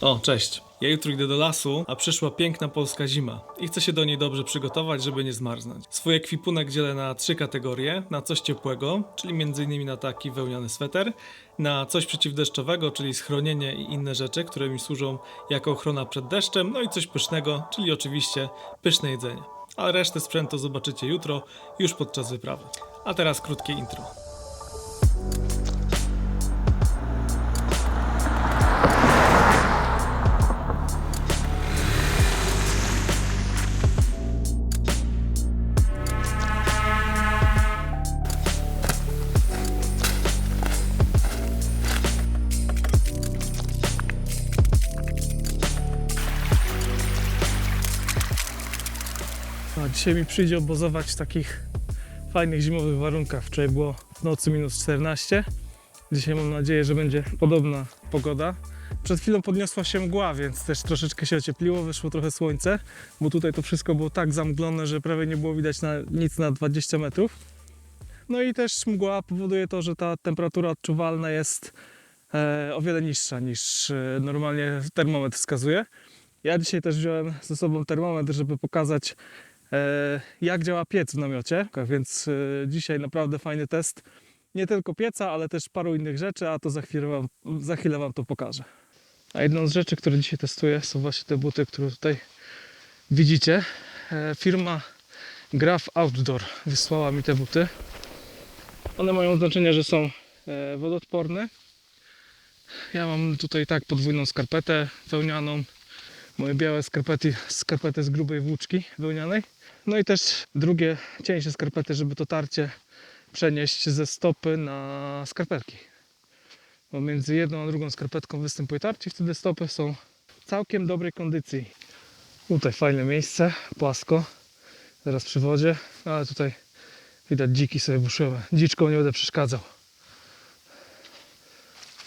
O, cześć. Ja jutro idę do lasu, a przyszła piękna polska zima i chcę się do niej dobrze przygotować, żeby nie zmarznąć. Swój ekwipunek dzielę na trzy kategorie. Na coś ciepłego, czyli m.in. na taki wełniany sweter, na coś przeciwdeszczowego, czyli schronienie i inne rzeczy, które mi służą jako ochrona przed deszczem, no i coś pysznego, czyli oczywiście pyszne jedzenie. A resztę sprzętu zobaczycie jutro, już podczas wyprawy. A teraz krótkie intro. A dzisiaj mi przyjdzie obozować w takich fajnych zimowych warunkach. Wczoraj było w nocy minus 14. Dzisiaj mam nadzieję, że będzie podobna pogoda. Przed chwilą podniosła się mgła, więc też troszeczkę się ociepliło, wyszło trochę słońce, bo tutaj to wszystko było tak zamglone, że prawie nie było widać na, nic na 20 metrów. No i też mgła powoduje to, że ta temperatura odczuwalna jest e, o wiele niższa niż e, normalnie termometr wskazuje. Ja dzisiaj też wziąłem ze sobą termometr, żeby pokazać jak działa piec w namiocie, więc e, dzisiaj naprawdę fajny test. Nie tylko pieca, ale też paru innych rzeczy, a to za chwilę wam, za chwilę wam to pokażę. A jedną z rzeczy, które dzisiaj testuję, są właśnie te buty, które tutaj widzicie. E, firma Graf Outdoor wysłała mi te buty. One mają znaczenie, że są e, wodoodporne. Ja mam tutaj tak podwójną skarpetę wełnianą, moje białe skarpety, skarpety z grubej włóczki wełnianej. No i też drugie cieńsze skarpety, żeby to tarcie przenieść ze stopy na skarpetki. Bo między jedną a drugą skarpetką występuje tarcie i wtedy stopy są w całkiem dobrej kondycji. Tutaj fajne miejsce, płasko, zaraz przy wodzie, ale tutaj widać dziki sobie buszyły. Dziczką nie będę przeszkadzał.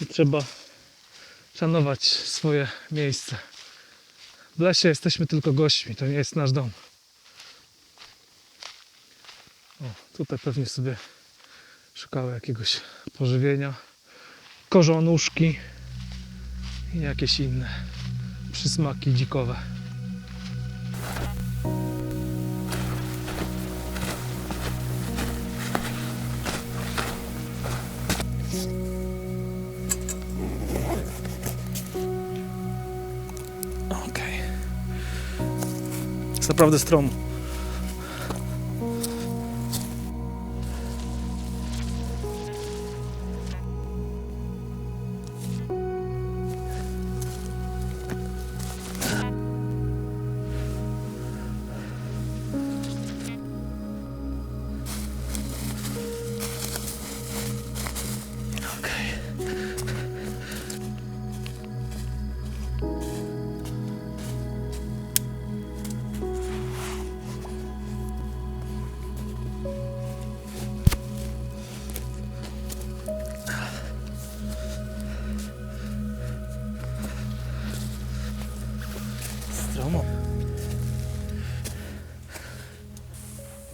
I trzeba szanować swoje miejsce. W lesie jesteśmy tylko gośćmi, to nie jest nasz dom. O, tutaj pewnie sobie szukały jakiegoś pożywienia. Korzonuszki i jakieś inne przysmaki dzikowe. Jest naprawdę stromo.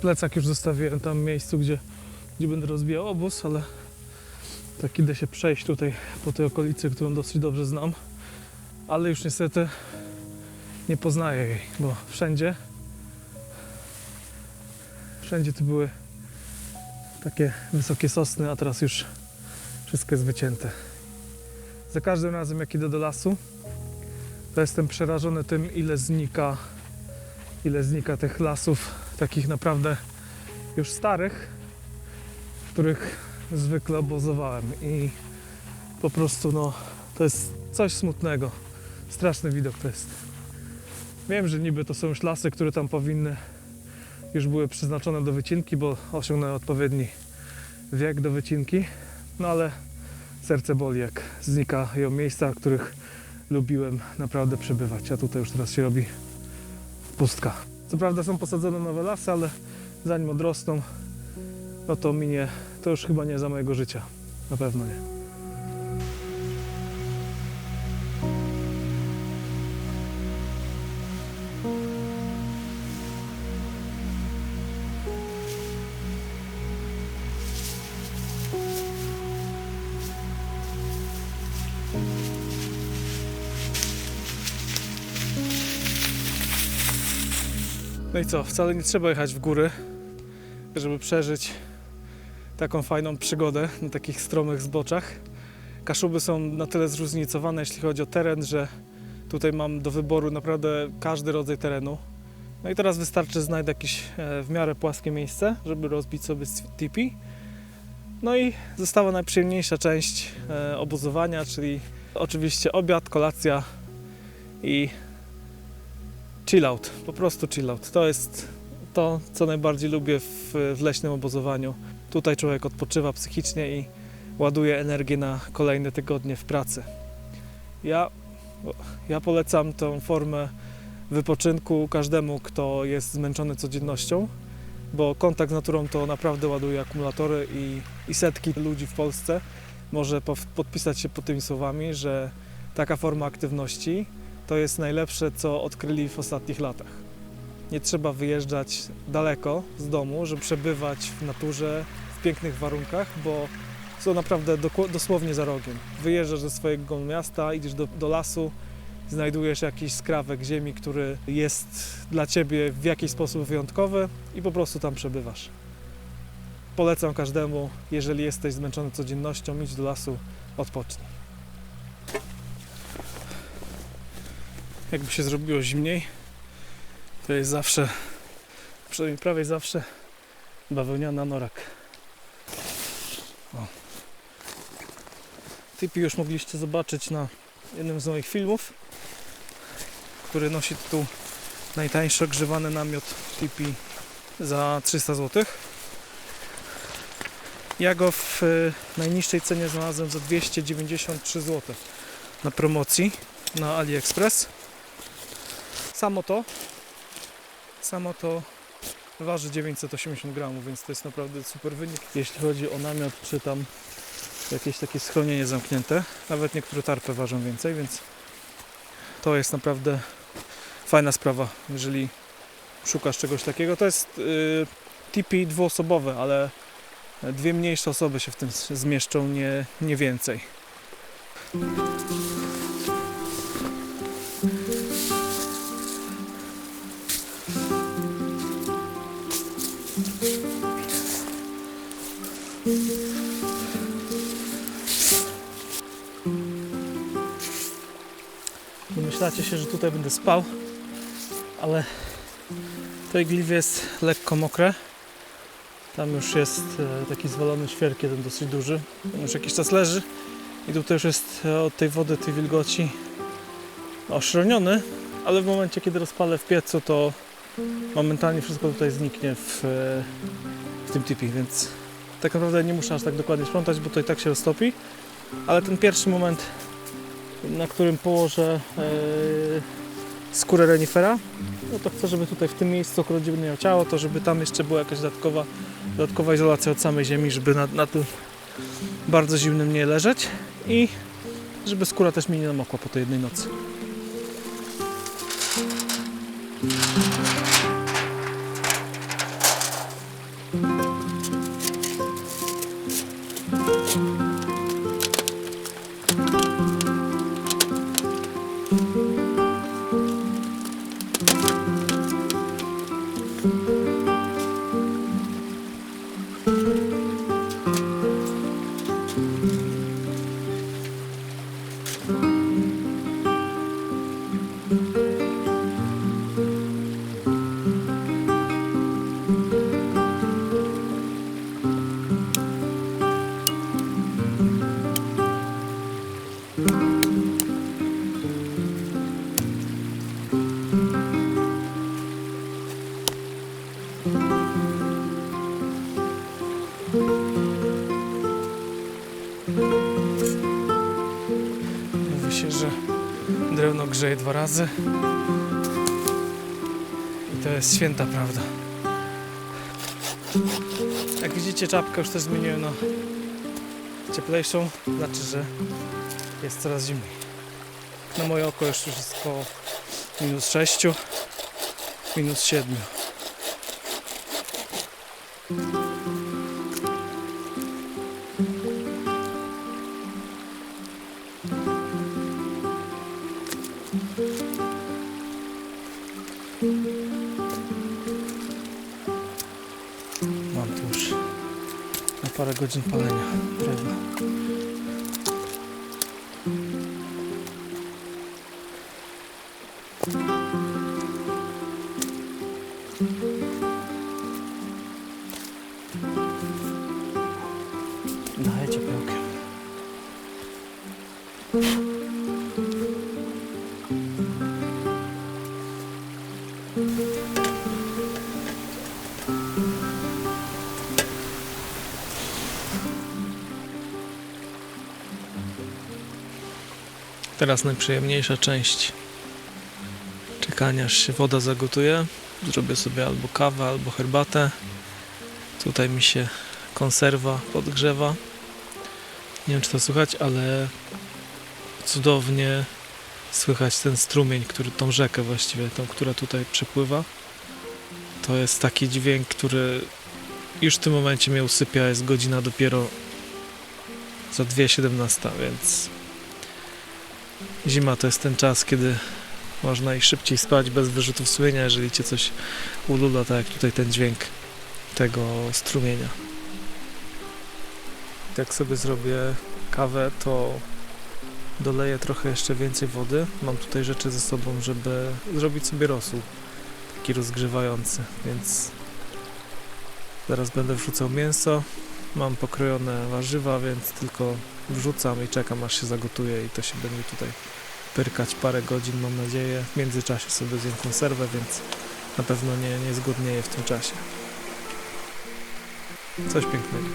Plecak już zostawiłem tam miejscu, gdzie, gdzie będę rozbijał obóz, ale tak idę się przejść tutaj po tej okolicy, którą dosyć dobrze znam, ale już niestety nie poznaję jej, bo wszędzie wszędzie tu były takie wysokie sosny, a teraz już wszystko jest wycięte. Za każdym razem jak idę do lasu, to jestem przerażony tym, ile znika ile znika tych lasów takich naprawdę już starych, w których zwykle obozowałem i po prostu no to jest coś smutnego. Straszny widok to jest. Wiem, że niby to są już lasy, które tam powinny już były przeznaczone do wycinki, bo osiągnęły odpowiedni wiek do wycinki, no ale serce boli jak znikają miejsca, w których lubiłem naprawdę przebywać, a tutaj już teraz się robi pustka. Co prawda są posadzone nowe lasy, ale zanim odrosną, no to minie, to już chyba nie za mojego życia. Na pewno nie. No i co, wcale nie trzeba jechać w góry, żeby przeżyć taką fajną przygodę na takich stromych zboczach. Kaszuby są na tyle zróżnicowane, jeśli chodzi o teren, że tutaj mam do wyboru naprawdę każdy rodzaj terenu. No i teraz wystarczy, znajdę jakieś e, w miarę płaskie miejsce, żeby rozbić sobie tipi. No i została najprzyjemniejsza część e, obozowania, czyli oczywiście obiad, kolacja i chill out. Po prostu chill out. To jest to, co najbardziej lubię w, w leśnym obozowaniu. Tutaj człowiek odpoczywa psychicznie i ładuje energię na kolejne tygodnie w pracy. Ja, ja polecam tą formę wypoczynku każdemu, kto jest zmęczony codziennością, bo kontakt z naturą to naprawdę ładuje akumulatory i, i setki ludzi w Polsce może podpisać się pod tymi słowami, że taka forma aktywności to jest najlepsze, co odkryli w ostatnich latach. Nie trzeba wyjeżdżać daleko z domu, żeby przebywać w naturze, w pięknych warunkach, bo są naprawdę dosłownie za rogiem. Wyjeżdżasz ze swojego miasta, idziesz do, do lasu, znajdujesz jakiś skrawek ziemi, który jest dla ciebie w jakiś sposób wyjątkowy i po prostu tam przebywasz. Polecam każdemu, jeżeli jesteś zmęczony codziennością, idź do lasu, odpocznij. Jakby się zrobiło zimniej, to jest zawsze, przynajmniej prawie zawsze, bawełniana norak. O. Typy już mogliście zobaczyć na jednym z moich filmów, który nosi tytuł Najtańszy ogrzewany namiot Tipi za 300 zł. Ja go w y, najniższej cenie znalazłem za 293 zł na promocji na AliExpress. Samo to samo to waży 980 gramów, więc to jest naprawdę super wynik. Jeśli chodzi o namiot czy tam jakieś takie schronienie zamknięte, nawet niektóre tarpy ważą więcej, więc to jest naprawdę fajna sprawa, jeżeli szukasz czegoś takiego. To jest yy, tipi dwuosobowe, ale dwie mniejsze osoby się w tym zmieszczą, nie, nie więcej. Domyślacie się, że tutaj będę spał, ale to igliwie jest lekko mokre. Tam już jest e, taki zwalony świerk, jeden dosyć duży. On już jakiś czas leży i tutaj już jest e, od tej wody, tej wilgoci oszroniony, ale w momencie, kiedy rozpalę w piecu, to momentalnie wszystko tutaj zniknie w, e, w tym tipi, więc tak naprawdę nie muszę aż tak dokładnie sprzątać, bo to i tak się roztopi. Ale ten pierwszy moment na którym położę e, skórę renifera, no to chcę, żeby tutaj w tym miejscu, akurat gdzie będę miał ciało, to żeby tam jeszcze była jakaś dodatkowa, dodatkowa izolacja od samej ziemi, żeby na, na tym bardzo zimnym nie leżeć i żeby skóra też mi nie namokła po tej jednej nocy. Grzeje dwa razy. I to jest święta prawda. Jak widzicie, czapkę już też zmieniłem na cieplejszą. Znaczy, że jest coraz zimniej. Na moje oko już jest po minus 6, minus 7. godzin palenia. Prawda? Daję ciepełkiem. Teraz najprzyjemniejsza część czekania, aż się woda zagotuje. Zrobię sobie albo kawę, albo herbatę. Tutaj mi się konserwa podgrzewa. Nie wiem, czy to słychać, ale cudownie słychać ten strumień, który tą rzekę właściwie, tą, która tutaj przepływa. To jest taki dźwięk, który już w tym momencie mnie usypia. Jest godzina dopiero za 2.17, więc Zima to jest ten czas, kiedy można i szybciej spać bez wyrzutów sumienia, jeżeli cię coś ulula, tak jak tutaj ten dźwięk tego strumienia. Jak sobie zrobię kawę, to doleję trochę jeszcze więcej wody. Mam tutaj rzeczy ze sobą, żeby zrobić sobie rosół, taki rozgrzewający, więc zaraz będę wrzucał mięso. Mam pokrojone warzywa, więc tylko wrzucam i czekam aż się zagotuje i to się będzie tutaj pyrkać parę godzin mam nadzieję. W międzyczasie sobie zjem konserwę, więc na pewno nie, nie zgłodnieję w tym czasie. Coś pięknego.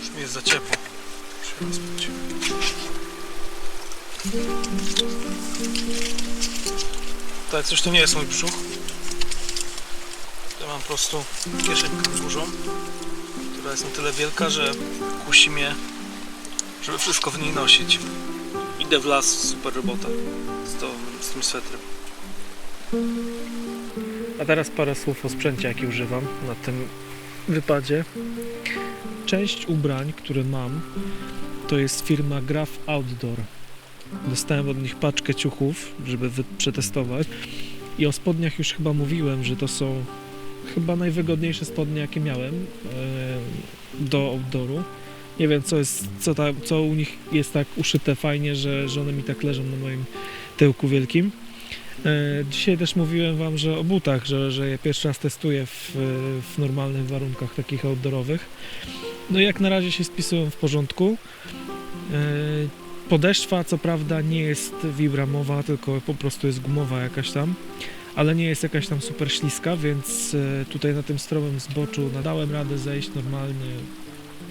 Już mi jest za ciepło. Muszę rozpiąć. Tak, coś to nie jest mój brzuch. Ja mam po prostu kieszenkę dużą, która jest na tyle wielka, że kusi mnie, żeby wszystko w niej nosić. Idę w las, super robota z, to, z tym swetrem. A teraz parę słów o sprzęcie, jaki używam na tym wypadzie. Część ubrań, które mam, to jest firma Graf Outdoor. Dostałem od nich paczkę ciuchów, żeby przetestować. I o spodniach już chyba mówiłem, że to są chyba najwygodniejsze spodnie, jakie miałem e, do outdooru. Nie wiem, co, jest, co, ta, co u nich jest tak uszyte fajnie, że, że one mi tak leżą na moim tyłku wielkim. E, Dzisiaj też mówiłem Wam, że o butach, że, że je pierwszy raz testuję w, w normalnych warunkach takich outdoorowych. No i jak na razie się spisują w porządku. Podeszwa co prawda nie jest wibramowa, tylko po prostu jest gumowa jakaś tam, ale nie jest jakaś tam super śliska, więc e, tutaj na tym stromym zboczu nadałem radę zejść normalnie.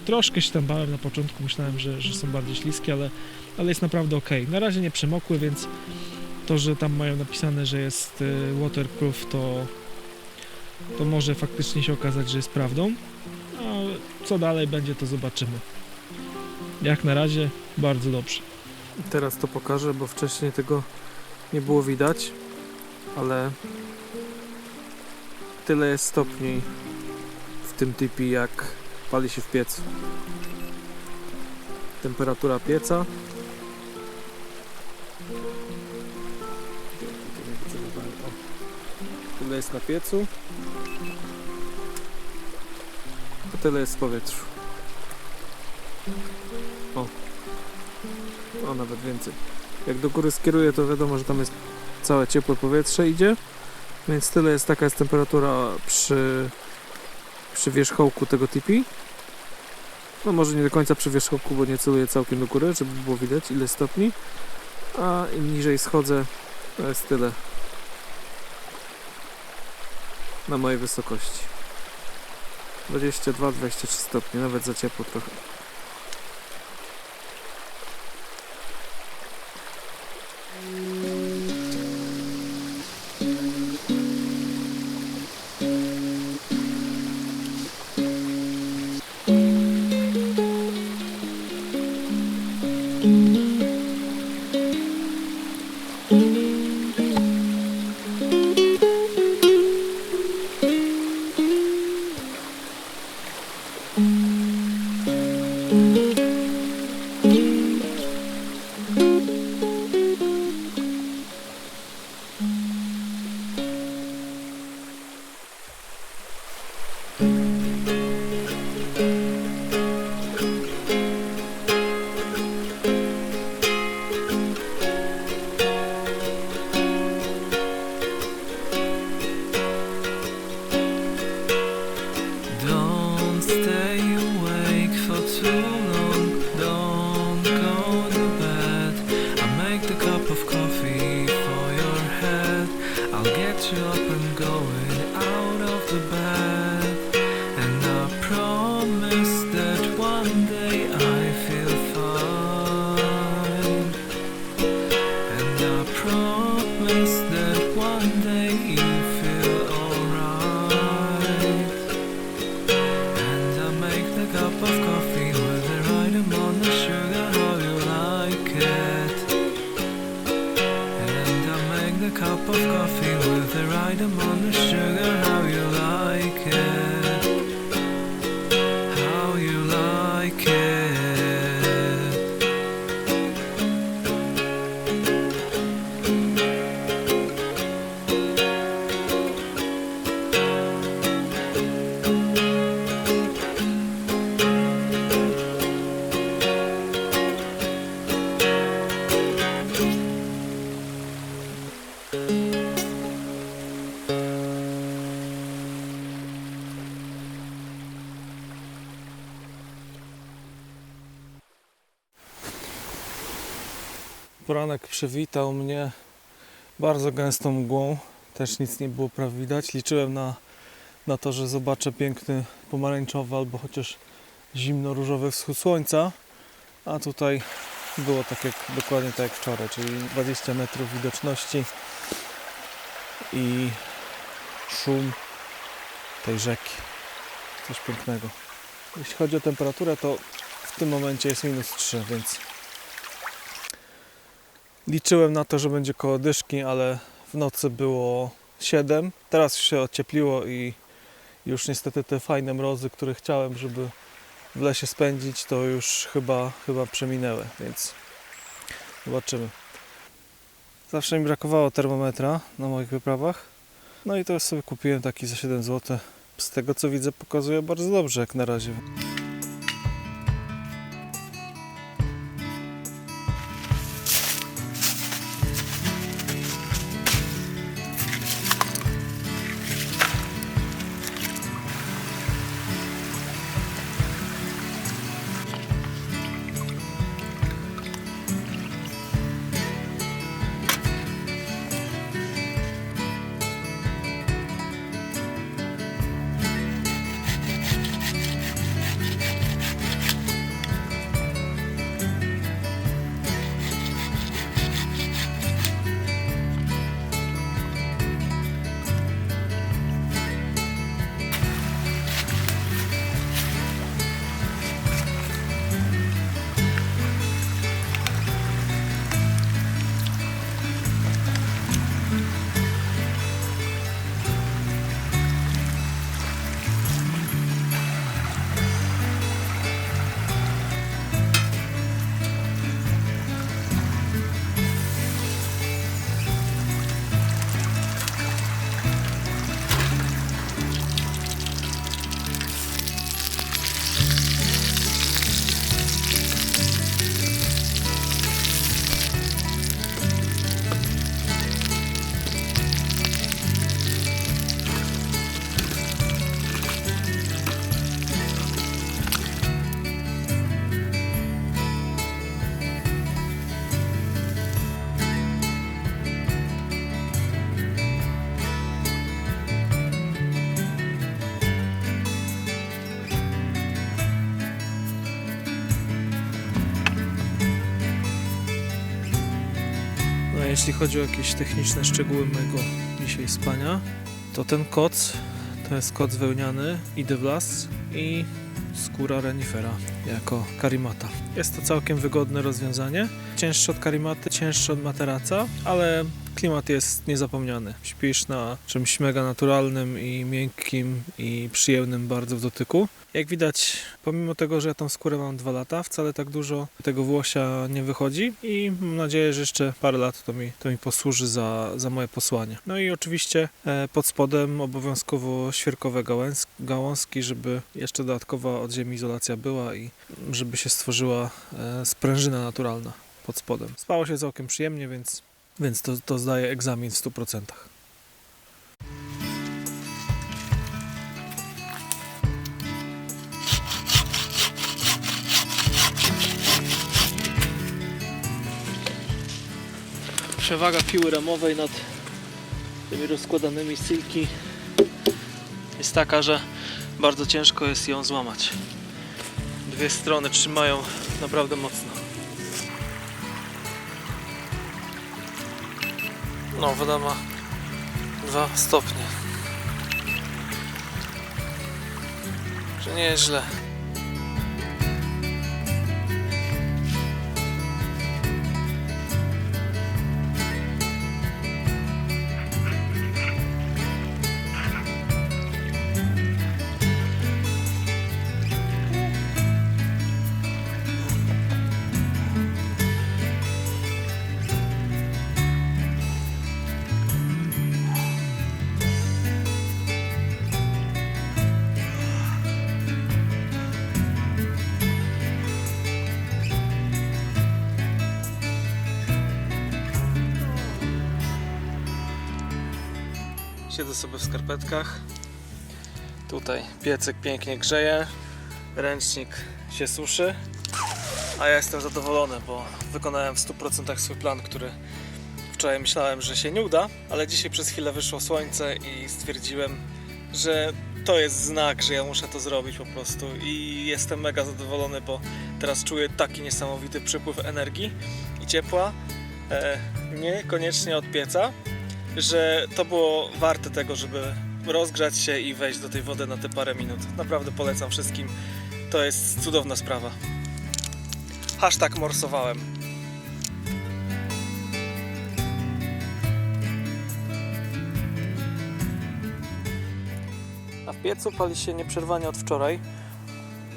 Troszkę się tam bałem na początku, myślałem, że, że są bardziej śliskie, ale, ale jest naprawdę ok. Na razie nie przemokły, więc to, że tam mają napisane, że jest e, waterproof, to, to może faktycznie się okazać, że jest prawdą. A co dalej będzie, to zobaczymy. Jak na razie bardzo dobrze. Teraz to pokażę, bo wcześniej tego nie było widać, ale tyle jest stopni w tym typie jak pali się w piecu. Temperatura pieca. Tyle jest na piecu. A tyle jest w powietrzu. O, nawet więcej. Jak do góry skieruję, to wiadomo, że tam jest całe ciepłe powietrze idzie. Więc tyle jest, taka jest temperatura przy, przy wierzchołku tego tipi. No może nie do końca przy wierzchołku, bo nie celuję całkiem do góry, żeby było widać ile stopni. A im niżej schodzę, to jest tyle. Na mojej wysokości. 22-23 stopnie, nawet za ciepło trochę. Coffee with the right amount of sugar, how you like it. Przywitał mnie bardzo gęstą mgłą. Też nic nie było prawie widać. Liczyłem na, na to, że zobaczę piękny pomarańczowy albo chociaż zimno-różowy wschód słońca. A tutaj było tak jak dokładnie tak jak wczoraj, czyli 20 metrów widoczności i szum tej rzeki. Coś pięknego. Jeśli chodzi o temperaturę, to w tym momencie jest minus 3, więc Liczyłem na to, że będzie koło dyszki, ale w nocy było 7. Teraz się ociepliło i już niestety te fajne mrozy, które chciałem, żeby w lesie spędzić, to już chyba, chyba przeminęły, więc zobaczymy. Zawsze mi brakowało termometra na moich wyprawach. No i to sobie kupiłem taki za 7 zł. Z tego co widzę pokazuje bardzo dobrze jak na razie. Jeśli chodzi o jakieś techniczne szczegóły mojego dzisiaj spania, to ten koc to jest koc wełniany Idevlas i skóra renifera jako karimata. Jest to całkiem wygodne rozwiązanie. Cięższe od karimaty, cięższe od materaca, ale klimat jest niezapomniany. Śpisz na czymś mega naturalnym i miękkim i przyjemnym bardzo w dotyku. Jak widać, pomimo tego, że ja tą skórę mam dwa lata, wcale tak dużo tego włosia nie wychodzi i mam nadzieję, że jeszcze parę lat to mi, to mi posłuży za, za moje posłanie. No i oczywiście e, pod spodem obowiązkowo świerkowe gałęz, gałązki, żeby jeszcze dodatkowa od ziemi izolacja była i żeby się stworzyła e, sprężyna naturalna pod spodem. Spało się całkiem przyjemnie, więc, więc to, to zdaje egzamin w 100%. Przewaga piły ramowej nad tymi rozkładanymi silki jest taka, że bardzo ciężko jest ją złamać. Dwie strony trzymają naprawdę mocno. No, woda ma 2 stopnie. Że nie jest źle. Siedzę sobie w skarpetkach. Tutaj piecyk pięknie grzeje. Ręcznik się suszy. A ja jestem zadowolony, bo wykonałem w 100% swój plan, który wczoraj myślałem, że się nie uda, ale dzisiaj przez chwilę wyszło słońce i stwierdziłem, że to jest znak, że ja muszę to zrobić po prostu i jestem mega zadowolony, bo teraz czuję taki niesamowity przypływ energii i ciepła, e, niekoniecznie od pieca, że to było warte tego, żeby rozgrzać się i wejść do tej wody na te parę minut. Naprawdę polecam wszystkim. To jest cudowna sprawa. Hashtag morsowałem. A w piecu pali się nieprzerwanie od wczoraj.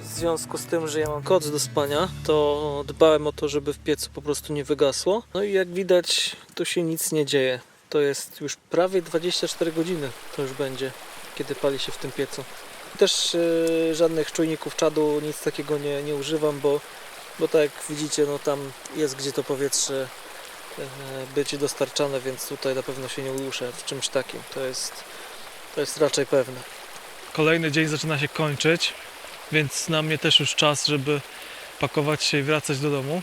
W związku z tym, że ja mam koc do spania, to dbałem o to, żeby w piecu po prostu nie wygasło. No i jak widać, tu się nic nie dzieje. To jest już prawie 24 godziny, to już będzie, kiedy pali się w tym piecu. Też e, żadnych czujników czadu, nic takiego nie, nie używam, bo, bo tak jak widzicie, no tam jest gdzie to powietrze e, być dostarczane, więc tutaj na pewno się nie uduszę w czymś takim. To jest, to jest raczej pewne. Kolejny dzień zaczyna się kończyć, więc na mnie też już czas, żeby pakować się i wracać do domu.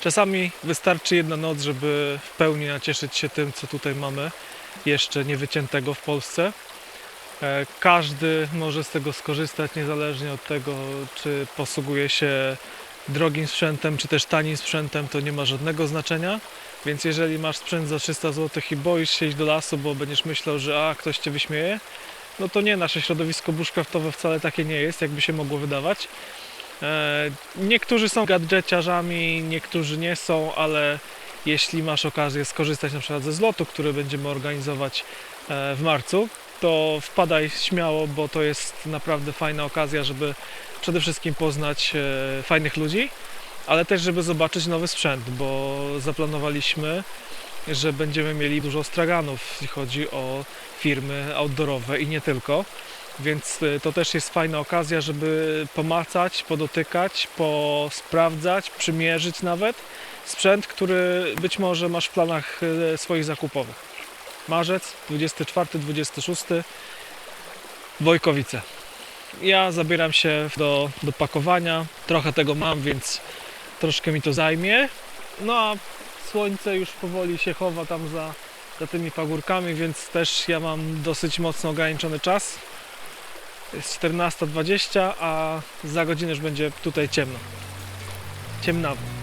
Czasami wystarczy jedna noc, żeby w pełni nacieszyć się tym, co tutaj mamy, jeszcze nie wyciętego w Polsce. E, Każdy może z tego skorzystać, niezależnie od tego, czy posługuje się drogim sprzętem, czy też tanim sprzętem, to nie ma żadnego znaczenia. Więc jeżeli masz sprzęt za 300 zł i boisz się iść do lasu, bo będziesz myślał, że a, ktoś cię wyśmieje, no to nie, nasze środowisko bushcraftowe wcale takie nie jest, jakby się mogło wydawać. E, Niektórzy są gadżeciarzami, niektórzy nie są, ale jeśli masz okazję skorzystać na przykład ze zlotu, który będziemy organizować e, w marcu, to wpadaj śmiało, bo to jest naprawdę fajna okazja, żeby przede wszystkim poznać e, fajnych ludzi, ale też żeby zobaczyć nowy sprzęt, bo zaplanowaliśmy, że będziemy mieli dużo straganów, jeśli chodzi o firmy outdoorowe i nie tylko. Więc y, to też jest fajna okazja, żeby pomacać, podotykać, posprawdzać, przymierzyć nawet sprzęt, który być może masz w planach y, swoich zakupowych. Marzec 24-26 Wojkowice. Ja zabieram się do, do pakowania. Trochę tego mam, więc troszkę mi to zajmie. No a słońce już powoli się chowa tam za, za tymi pagórkami, więc też ja mam dosyć mocno ograniczony czas. Jest 14.20, a za godzinę już będzie tutaj ciemno. Ciemnawo.